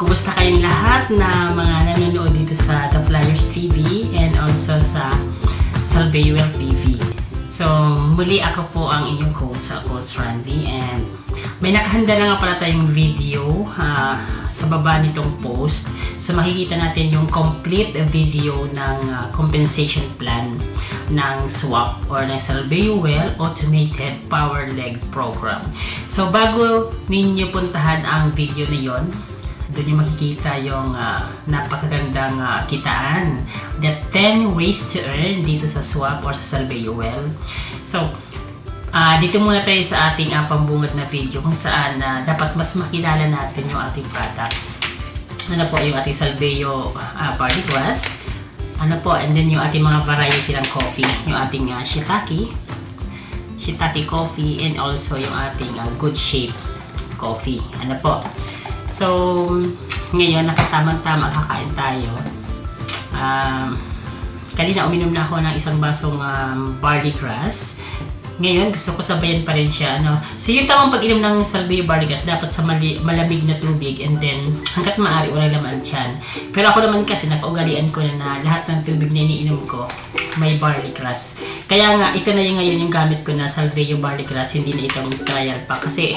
kumusta kayong lahat na mga nanonood dito sa The Flyers TV and also sa Salveuel TV. So, muli ako po ang inyong coach, ako si Randy and may nakahanda na nga pala tayong video ah, sa baba nitong post. So, makikita natin yung complete video ng ah, compensation plan ng SWAP or ng Salveuel Automated Power Leg Program. So, bago ninyo puntahan ang video na yon, doon yung makikita yung ah, napakagandang ah, kitaan. The 10 ways to earn dito sa Swap or sa Salveuel. So, ah, dito muna tayo sa ating uh, pambungad na video kung saan ah, dapat mas makilala natin yung ating product. Ano po yung ating Salveo uh, Party Grass. Ano po, and then yung ating mga variety ng coffee. Yung ating ah, shiitake, shiitake coffee, and also yung ating ah, good shape coffee. Ano po. So, ngayon, nakatamang-tama kakain tayo. Um, kanina uminom na ako ng isang basong um, barley grass. Ngayon, gusto ko sabayan pa rin siya. Ano? So, yung tamang pag-inom ng salvia barley grass, dapat sa mali- malamig na tubig and then hanggat maaari, walang laman siyan. Pero ako naman kasi, nakaugalian ko na na lahat ng tubig na iniinom ko, may barley grass. Kaya nga, ito na yung ngayon yung gamit ko na salvia barley grass, hindi na itong trial pa. Kasi,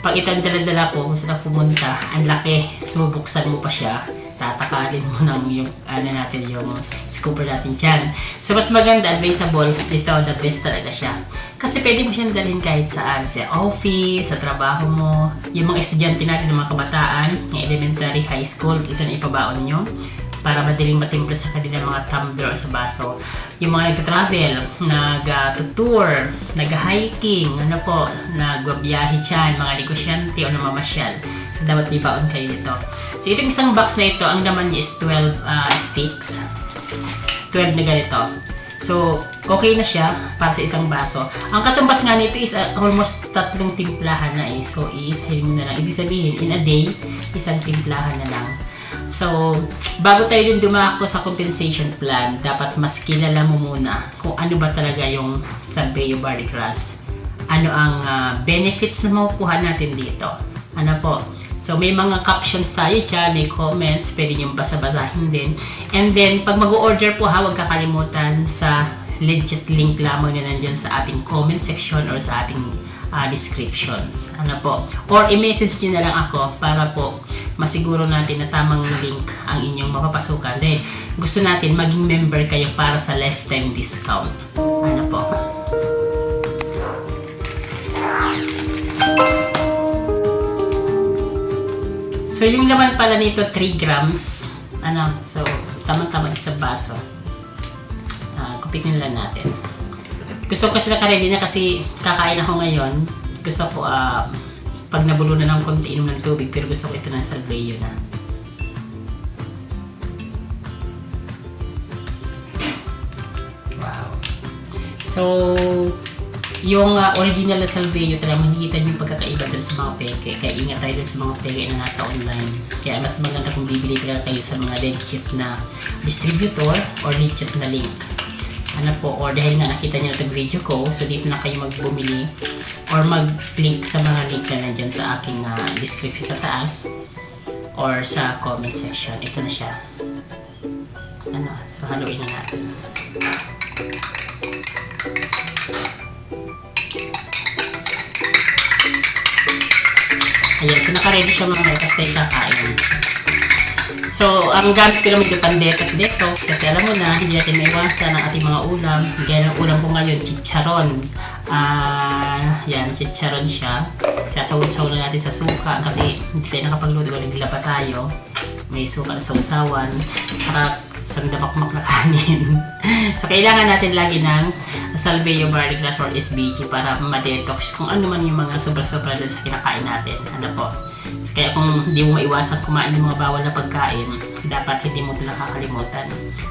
pag itang dala-dala ko, kung saan pumunta, ang laki, sumubuksan mo pa siya, tatakalin mo ng yung, ano natin, yung scooper natin dyan. So, mas maganda, advisable, ito, the best talaga siya. Kasi pwede mo siyang dalhin kahit saan, sa office, sa trabaho mo, yung mga estudyante natin, ng mga kabataan, yung elementary, high school, ito na ipabaon nyo para madaling matimpla sa kanilang mga tumbler o sa baso. Yung mga nagta-travel, nag-tour, nag-hiking, ano po, nagbabiyahe dyan, mga negosyante o namamasyal. So, dapat may baon kayo nito. So, itong isang box na ito, ang laman niya is 12 ah, sticks. 12 na ganito. So, okay na siya para sa isang baso. Ang katumbas nga nito is ah, almost tatlong timplahan na eh. So, iisahin mo na lang. Ibig sabihin, in a day, isang timplahan na lang. So, bago tayo din dumako sa compensation plan, dapat mas kilala mo muna kung ano ba talaga yung Salveo Barley Grass. Ano ang ah, benefits na makukuha natin dito. Ano po? So, may mga captions tayo dyan, may comments, pwede nyo basa-basahin din. And then, pag mag-order po ha, huwag kakalimutan sa legit link lamang na nandyan sa ating comment section or sa ating ah, descriptions. Ano po? Or i-message nyo na lang ako para po masiguro natin na tamang link ang inyong mapapasukan. Dahil gusto natin maging member kayo para sa lifetime discount. Ano po? So, yung laman pala nito, 3 grams. Ano, so, tamang-tama sa baso. Ah, kupitin lang natin. Gusto ko kasi nakaredy na kasi kakain ako ngayon. Gusto ko, ah, pag nabulo na ng konti inom ng tubig, pero gusto ko ito ng salveyo na. Wow. So, yung ah, original na salveyo talaga makikita niyo yung pagkakaiba dun sa mga peke. Kaya ingat tayo dun sa mga peke na nasa online. Kaya mas maganda kung bibili talaga kayo sa mga legit na distributor or legit na link. Ano po, or dahil nga nakita niyo itong video ko, so dito na kayo magbumili or mag-link sa mga link na nandyan sa aking ah, description sa taas or sa comment section. Ito na siya. Ano, so haluin na natin. Ayan, so naka-ready siya mga kasi tayo kakain. So, ang gamit ko naman yung pan-detox detox kasi alam mo na, hindi natin maiwasan ang ating mga ulam. Gaya ng ulam ko ngayon, chicharon. Ah, yan, chicharon siya. Sasaw-saw na natin sa suka kasi hindi tayo nakapagluto kung naglaba tayo. May suka na sausawan. Saka sandamakmak na kanin. so, kailangan natin lagi ng Salveo Barley Grass or SBG para ma-detox kung ano man yung mga sobra-sobra doon sa kinakain natin. Ano po? So, kaya kung hindi mo maiwasan kumain ng mga bawal na pagkain, dapat hindi mo ito nakakalimutan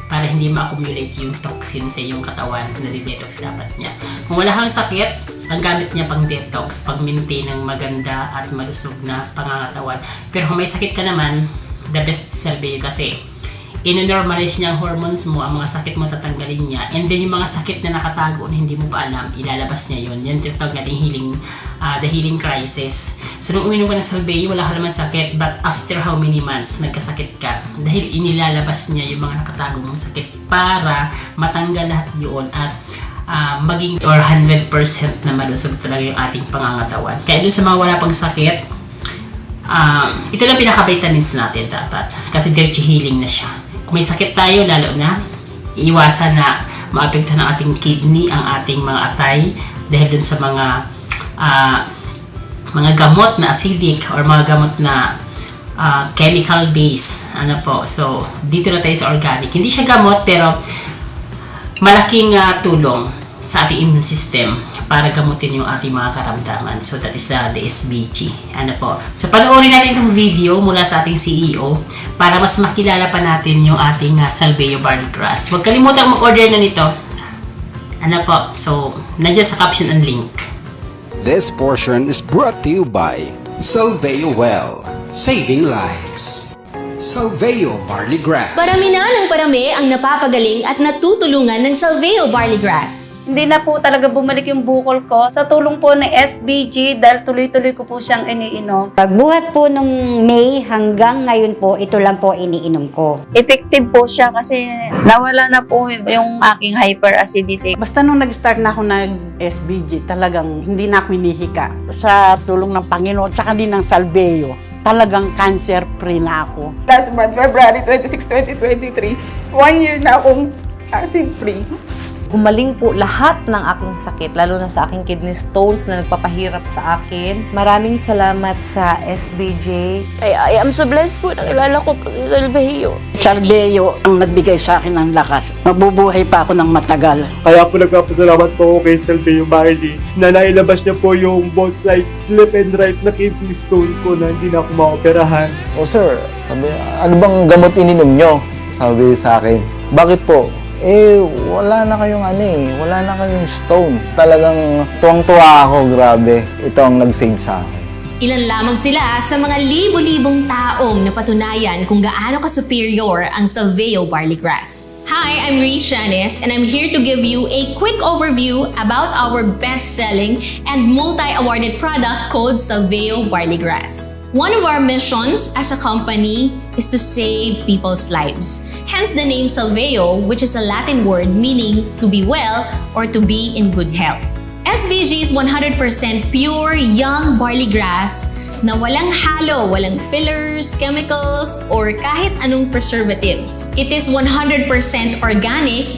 para hindi ma-accumulate yung toxin sa iyong katawan na detox dapat niya. Kung wala kang sakit, ang gamit niya pang detox, pang maintain ng maganda at malusog na pangangatawan. Pero kung may sakit ka naman, the best salve kasi ino-normalize niya ang hormones mo, ang mga sakit mo tatanggalin niya, and then yung mga sakit na nakatago na hindi mo pa alam, ilalabas niya yun. Yan tinatawag natin healing, ah, the healing crisis. So nung uminom ka ng Salveyo, wala ka naman sakit, but after how many months, nagkasakit ka. Dahil inilalabas niya yung mga nakatago mong sakit para matanggal lahat yun at ah, maging or 100% na malusog talaga yung ating pangangatawan. Kaya doon sa mga wala pang sakit, ah, ito lang pinaka-vitamins natin dapat. Kasi dirty healing na siya. Kung may sakit tayo, lalo na, iwasan na maapektuhan ng ating kidney, ang ating mga atay, dahil dun sa mga ah, mga gamot na acidic or mga gamot na ah, chemical base. Ano po? So, dito na tayo sa organic. Hindi siya gamot, pero malaking ah, tulong sa ating immune system para gamutin yung ating mga karamdaman. So that is uh, the SBG. Ano po. So panoorin natin itong video mula sa ating CEO para mas makilala pa natin yung ating uh, Salveo Barley Grass. Huwag kalimutan mag-order na nito. Ano po. So, nandiyan sa caption ang link. This portion is brought to you by Salveo Well, saving lives. Salveo Barley Grass. Parami na ng parami ang napapagaling at natutulungan ng Salveo Barley Grass. Hindi na po talaga bumalik yung bukol ko sa tulong po ng SBG dahil tuloy-tuloy ko po siyang iniinom. Pagbuhat po nung May hanggang ngayon po, ito lang po iniinom ko. Effective po siya kasi nawala na po yung aking hyperacidity. Basta nung nag-start na ako nag-SBG, talagang hindi na ako hinihika. Sa tulong ng Panginoon, tsaka din ng Salveo, talagang cancer-free na ako. last month, February 26, 2023, one year na akong acid-free. Gumaling po lahat ng aking sakit, lalo na sa aking kidney stones na nagpapahirap sa akin. Maraming salamat sa SBJ. I, I am so blessed po nang ilala ko po si Salveo. Salveo ang nagbigay sa akin ng lakas. Mabubuhay pa ako ng matagal. Kaya po nagpapasalamat po ako kay Salveo Barley na nailabas niya po yung both side left and right na kidney stone ko na hindi na ako maoperahan. O sir, sabi, ano bang gamot ininom nyo? Sabi sa akin. Bakit po? Eh, wala na kayong ano eh. Wala na kayong stone. Talagang tuwang-tuwa ako, grabe. Ito ang nag-save sa akin. Ilan lamang sila sa mga libo-libong taong napatunayan kung gaano ka-superior ang Salveo Barley Grass. Hi, I'm Reese Shanes and I'm here to give you a quick overview about our best-selling and multi-awarded product called Salveo Barley Grass. One of our missions as a company is to save people's lives. Hence the name Salveo, which is a Latin word meaning to be well or to be in good health. SBG is 100% pure young barley grass na walang halo, walang fillers, chemicals, or kahit anong preservatives. It is 100% organic,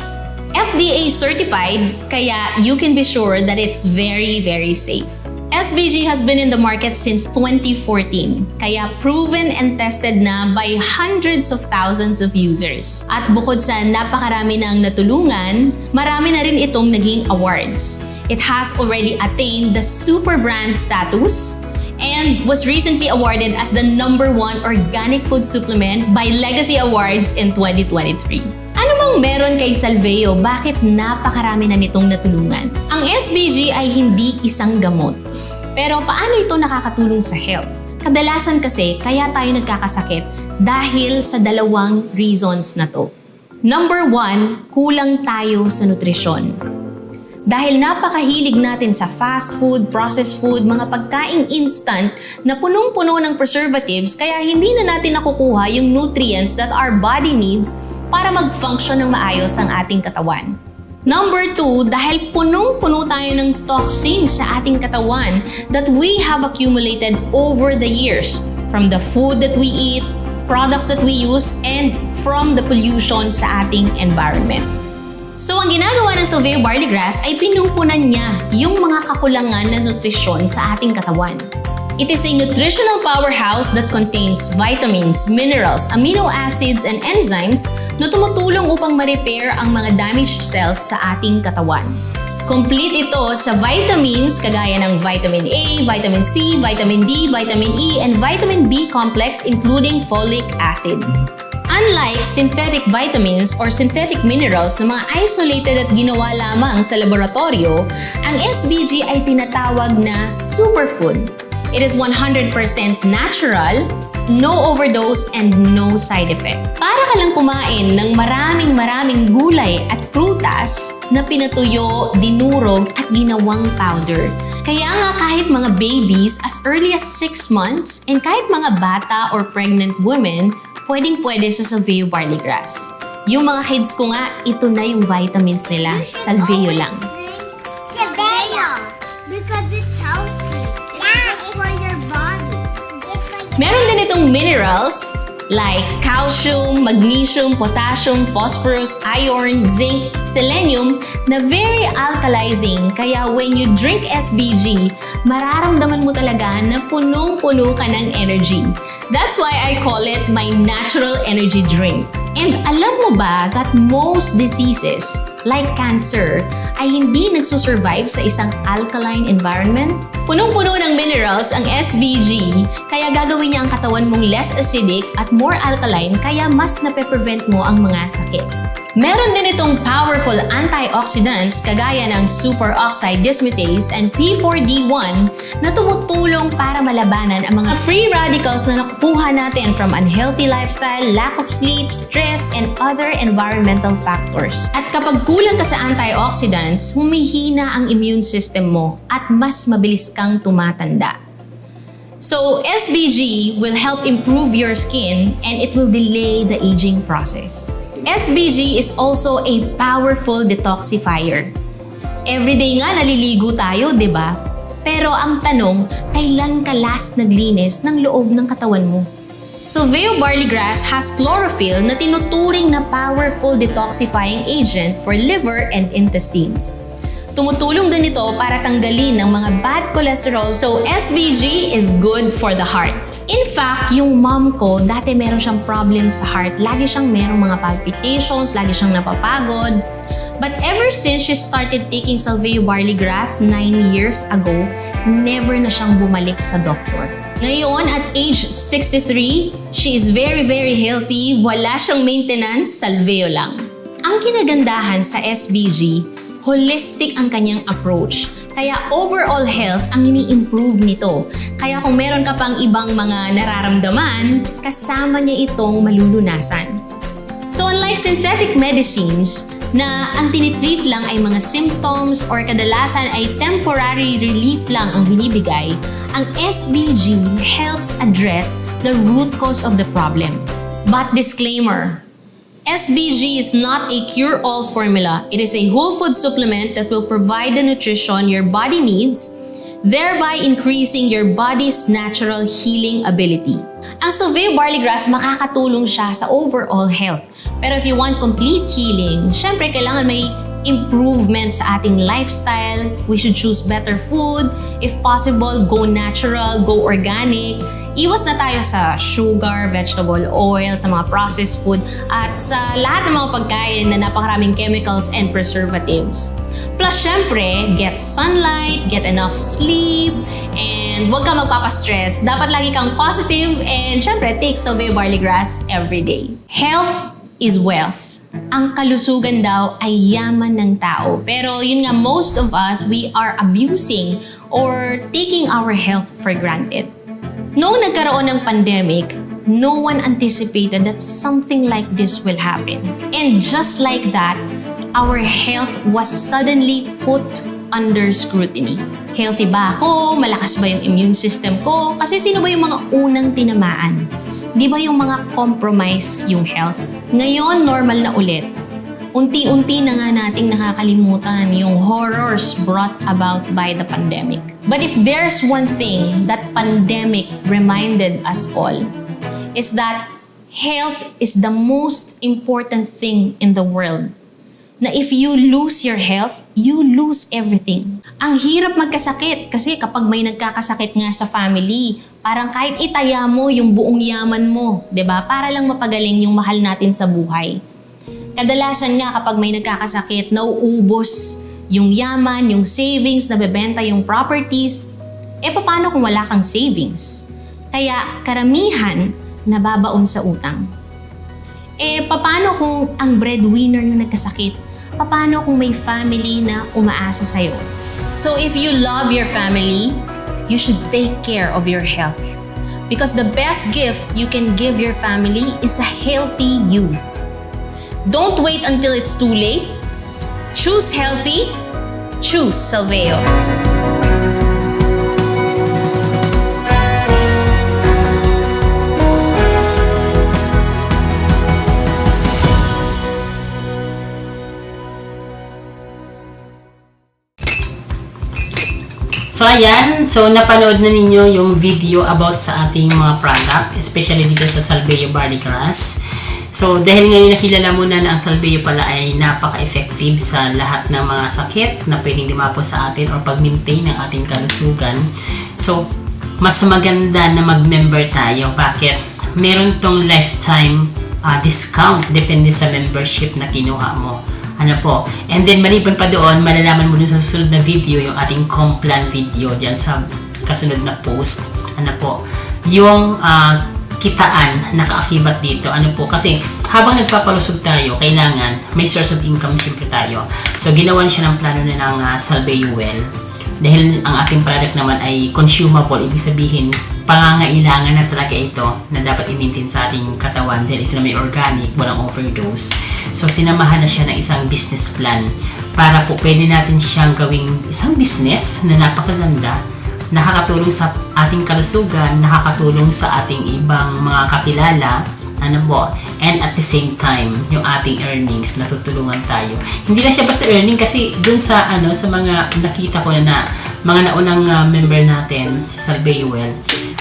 FDA certified, kaya you can be sure that it's very, very safe. SBG has been in the market since 2014, kaya proven and tested na by hundreds of thousands of users. At bukod sa napakarami na ang natulungan, marami na rin itong naging awards. It has already attained the super brand status and was recently awarded as the number one organic food supplement by Legacy Awards in 2023. Ano bang meron kay Salveo? Bakit napakarami na nitong natulungan? Ang SBG ay hindi isang gamot. Pero paano ito nakakatulong sa health? Kadalasan kasi kaya tayo nagkakasakit dahil sa dalawang reasons na to. Number one, kulang tayo sa nutrisyon. Dahil napakahilig natin sa fast food, processed food, mga pagkaing instant na punong-puno ng preservatives kaya hindi na natin nakukuha yung nutrients that our body needs para mag-function ng maayos ang ating katawan. Number two, dahil punong-puno tayo ng toxins sa ating katawan that we have accumulated over the years from the food that we eat, products that we use, and from the pollution sa ating environment. So, ang ginagawa ng Salveo Barley Grass ay pinupunan niya yung mga kakulangan na nutrisyon sa ating katawan. It is a nutritional powerhouse that contains vitamins, minerals, amino acids, and enzymes na tumutulong upang ma-repair ang mga damaged cells sa ating katawan. Complete ito sa vitamins kagaya ng vitamin A, vitamin C, vitamin D, vitamin E, and vitamin B complex including folic acid. Unlike synthetic vitamins or synthetic minerals na mga isolated at ginawa lamang sa laboratorio, ang SBG ay tinatawag na superfood. It is 100% natural, no overdose, and no side effect. Para ka lang kumain ng maraming maraming gulay at prutas na pinatuyo, dinurog, at ginawang powder. Kaya nga kahit mga babies as early as 6 months and kahit mga bata or pregnant women, pwedeng pwede sa Salveo barley grass. Yung mga kids ko nga, ito na yung vitamins nila. Salveo lang. Savannah, because it's healthy. It's good for your body. It's like Meron din itong minerals like calcium, magnesium, potassium, phosphorus, iron, zinc, selenium na very alkalizing. Kaya when you drink SBG, mararamdaman mo talaga na punong-puno ka ng energy. That's why I call it my natural energy drink. And alam mo ba that most diseases like cancer ay hindi nagsusurvive sa isang alkaline environment? Punong-puno ng minerals ang SBG, kaya gagawin niya ang katawan mong less acidic at more alkaline kaya mas nape-prevent mo ang mga sakit. Meron din itong powerful antioxidants kagaya ng superoxide dismutase and P4D1 na tumutulong para malabanan ang mga free radicals na nakukuha natin from unhealthy lifestyle, lack of sleep, stress, and other environmental factors. At kapag kulang ka sa antioxidants, humihina ang immune system mo at mas mabilis kang tumatanda. So, SBG will help improve your skin and it will delay the aging process. SBG is also a powerful detoxifier. Everyday nga naliligo tayo, 'di ba? Pero ang tanong, kailan ka last naglinis ng loob ng katawan mo? Salveo barley grass has chlorophyll na tinuturing na powerful detoxifying agent for liver and intestines. Tumutulong din ito para tanggalin ang mga bad cholesterol so SBG is good for the heart. In fact, yung mom ko, dati meron siyang problem sa heart. Lagi siyang merong mga palpitations, lagi siyang napapagod. But ever since she started taking Salveo barley grass 9 years ago, never na siyang bumalik sa doktor. Ngayon, at age 63, she is very, very healthy. Wala siyang maintenance, Salveo lang. Ang kinagandahan sa SBG, holistic ang kanyang approach. Kaya overall health ang ini-improve nito. Kaya kung meron ka pang ibang mga nararamdaman, kasama niya itong malulunasan. So unlike synthetic medicines, na ang tinitreat lang ay mga symptoms or kadalasan ay temporary relief lang ang binibigay, ang SBG helps address the root cause of the problem. But disclaimer, SBG is not a cure-all formula. It is a whole food supplement that will provide the nutrition your body needs, thereby increasing your body's natural healing ability. Ang Salveo barley grass makakatulong siya sa overall health. Pero if you want complete healing, syempre kailangan may improvement sa ating lifestyle. We should choose better food. If possible, go natural, go organic. Iwas na tayo sa sugar, vegetable oil, sa mga processed food, at sa lahat ng mga pagkain na napakaraming chemicals and preservatives. Plus, syempre, get sunlight, get enough sleep, and huwag ka magpapastress. Dapat lagi kang positive, and syempre, take Salveo Barley Grass every day. Health is wealth. Ang kalusugan daw ay yaman ng tao. Pero yun nga, most of us, we are abusing or taking our health for granted. Noong nagkaroon ng pandemic, no one anticipated that something like this will happen. And just like that, our health was suddenly put under scrutiny. Healthy ba ako? Malakas ba yung immune system ko? Kasi sino ba yung mga unang tinamaan? Di ba yung mga compromise yung health? Ngayon, normal na ulit. Unti-unti na nga nating nakakalimutan yung horrors brought about by the pandemic. But if there's one thing that pandemic reminded us all, is that health is the most important thing in the world. Na if you lose your health, you lose everything. Ang hirap magkasakit kasi kapag may nagkakasakit nga sa family, parang kahit itaya mo yung buong yaman mo, 'di ba? Para lang mapagaling yung mahal natin sa buhay. Kadalasan nga kapag may nagkakasakit, nauubos yung yaman, yung savings, nabebenta yung properties. Eh paano kung wala kang savings? Kaya karamihan nababaon sa utang. Eh paano kung ang breadwinner yung nagkasakit? Paano kung may family na umaasa sa'yo? So if you love your family, you should take care of your health. Because the best gift you can give your family is a healthy you. Don't wait until it's too late. Choose healthy. Choose Salveo. So ayan, so napanood na ninyo yung video about sa ating mga product, especially dito sa Salveo Barley Grass. So dahil ngayon nakilala mo na na ang Salveo pala ay napaka-effective sa lahat ng mga sakit na pwedeng dumapo sa atin or pag-maintain ng ating kalusugan. So mas maganda na mag-member tayo. Bakit? Meron tong lifetime ah, discount depende sa membership na kinuha mo. Ano po. And then, maliban pa doon, malalaman mo dun sa susunod na video, yung ating complan video diyan sa kasunod na post. Ano po. Yung ah, kitaan na kaakibat dito. Ano po. Kasi, habang nagpapalusog tayo, kailangan may source of income siyempre tayo. So, ginawan siya ng plano na ng uh, Salveo Well. Dahil ang ating product naman ay consumable, ibig sabihin, pangangailangan na talaga ito na dapat i-maintain sa ating katawan dahil ito na may organic, walang overdose. So, sinamahan na siya ng isang business plan para po pwede natin siyang gawing isang business na napakaganda, nakakatulong sa ating kalusugan, nakakatulong sa ating ibang mga kakilala, ano po, and at the same time, yung ating earnings, natutulungan tayo. Hindi lang siya basta earning kasi dun sa ano sa mga nakita ko na, na mga naunang uh, member natin sa Salveo Well,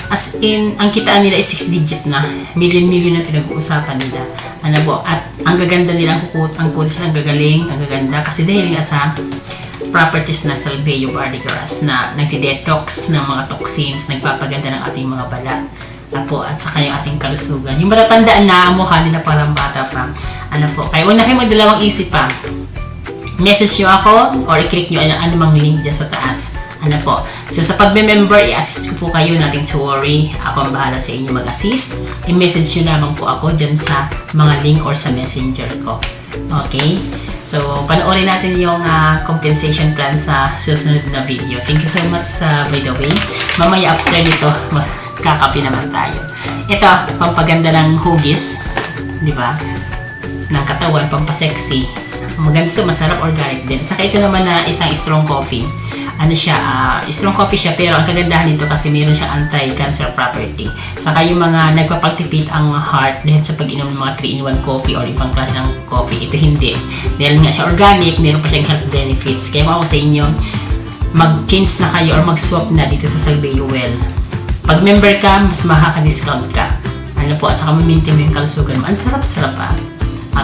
as in, ang kitaan nila is 6 digit na. Million-million na pinag-uusapan nila. Ano po, at ang gaganda nila, ang kukut, ang sila, ang gagaling, ang gaganda. Kasi dahil nga sa properties na Salveo Barley Grass na nagde-detox ng mga toxins, nagpapaganda ng ating mga balat. Apo, at saka yung ating kalusugan. Yung matatandaan na mukha nila parang bata pa. Ano po, kaya huwag na kayo magdalawang isip pa. Message nyo ako or i-click nyo ang anumang link dyan sa taas. Ano po. So, sa pagme-member, i-assist ko po kayo natin to worry. Ako ang bahala sa inyo mag-assist. I-message nyo lamang po ako dyan sa mga link or sa messenger ko. Okay? So, panoorin natin yung ah, compensation plan sa susunod na video. Thank you so much uh, by the way. Mamaya after nito, magkakape naman tayo. Ito, pampaganda ng hugis. Di ba? Ng katawan, pampasexy. Maganda ito, masarap organic din. Saka ito naman na isang strong coffee. Ano siya, ah, strong coffee siya pero ang kagandahan nito kasi meron siyang anti-cancer property. Saka yung mga nagpapagtipid ang heart dahil sa pag-inom ng mga 3-in-1 coffee or ibang klase ng coffee, ito hindi. Dahil nga siya organic, meron pa siyang health benefits. Kaya ako sa inyo, mag-change na kayo or mag-swap na dito sa Salveo Well. Pag member ka, mas makaka-discount ka. Ano po, at saka mamintin mo yung kalusugan mo. Ang sarap-sarap pa.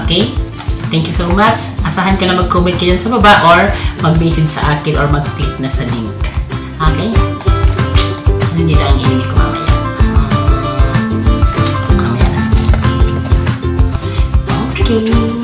Okay? Thank you so much. Asahan ko na mag-comment kayo sa baba or mag-message sa akin or mag-click na sa link. Okay? Ano dito ang inig ko mamaya? Mamaya na. Okay.